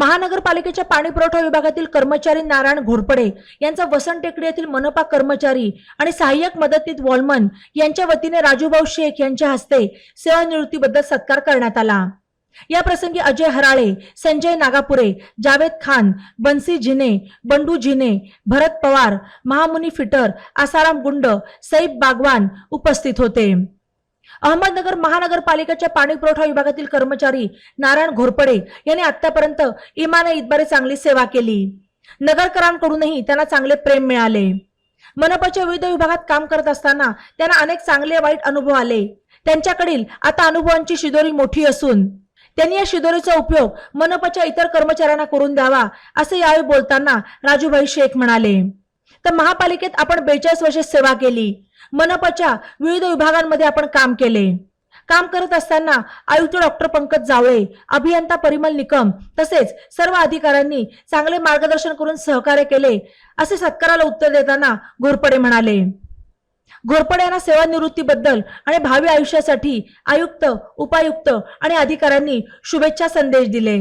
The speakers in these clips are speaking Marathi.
महानगरपालिकेच्या पाणी पुरवठा विभागातील कर्मचारी नारायण घोरपडे यांचा वसंत टेकडी येथील मनपा कर्मचारी आणि सहाय्यक मदतीत वॉलमन यांच्या वतीने राजूभाऊ शेख यांच्या हस्ते सेवानिवृत्तीबद्दल सत्कार करण्यात आला. या प्रसंगी अजय हराळे संजय नागापुरे जावेद खान बन्सी जिने बंडू जिने भरत पवार महामुनी फिटर आसाराम गुंड सईब बागवान उपस्थित होते. अहमदनगर महानगरपालिकेच्या पाणी पुरवठा विभागातील कर्मचारी नारायण घोरपडे यांनी आतापर्यंत इमाने इतबारे चांगली सेवा केली. नगरकरांकडूनही त्यांना चांगले प्रेम मिळाले. मनपाच्या विविध विभागात काम करत असताना त्यांना अनेक चांगले वाईट अनुभव आले. त्यांच्याकडील आता अनुभवांची शिदोरी मोठी असून त्यांनी या शिदोरीचा उपयोग मनपाच्या इतर कर्मचाऱ्यांना करून द्यावा असे यावेळी बोलताना राजूभाई शेख म्हणाले. तर महापालिकेत आपण बेचाळीस वर्षे सेवा केली. मनपाच्या विविध विभागांमध्ये आपण काम केले. काम करत असताना आयुक्त डॉक्टर पंकज जावळे अभियंता परिमल निकम तसेच सर्व अधिकाऱ्यांनी चांगले मार्गदर्शन करून सहकार्य केले असे सत्काराला उत्तर देताना घोरपडे म्हणाले. घोरपडे यांना सेवानिवृत्तीबद्दल आणि भावी आयुष्यासाठी आयुक्त उपायुक्त आणि अधिकाऱ्यांनी शुभेच्छा संदेश दिले.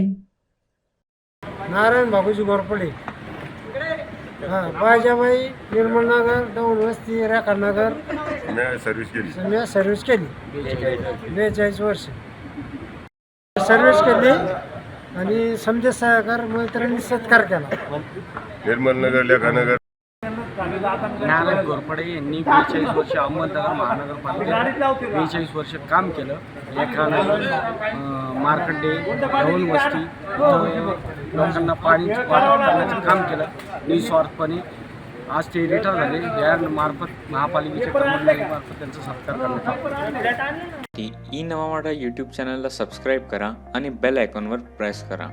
नारायण बाबूजी घोरपडे. हां बाजाबाई निर्मल नगर दौंड वस्ती रेखा नगर मी सर्व्हिस केली. मी सर्व्हिस केली. बेचाळीस वर्ष. सर्व्हिस केली आणि समजा सहकार मैत्रिणी सत्कार केला. निर्मल नगर लेखानगर नारायण घोरपडे यांनी बेचाळीस वर्ष अहमदनगर महानगरपालिकेत बेचाळीस वर्ष काम केलं. लेखानगर अं, मार्कंडे दोन वस्ती लोकांना पाणी काम केलं. निस्वार्थपणे आज ते रिटायर झाले. या मार्फत महापालिकेच्या कर्मचाऱ्यांमार्फत त्यांचा सत्कार करण्यात आला. ई नवा वाडा यूट्यूब चॅनलला सबस्क्राईब करा आणि बेल आयकॉनवर प्रेस करा.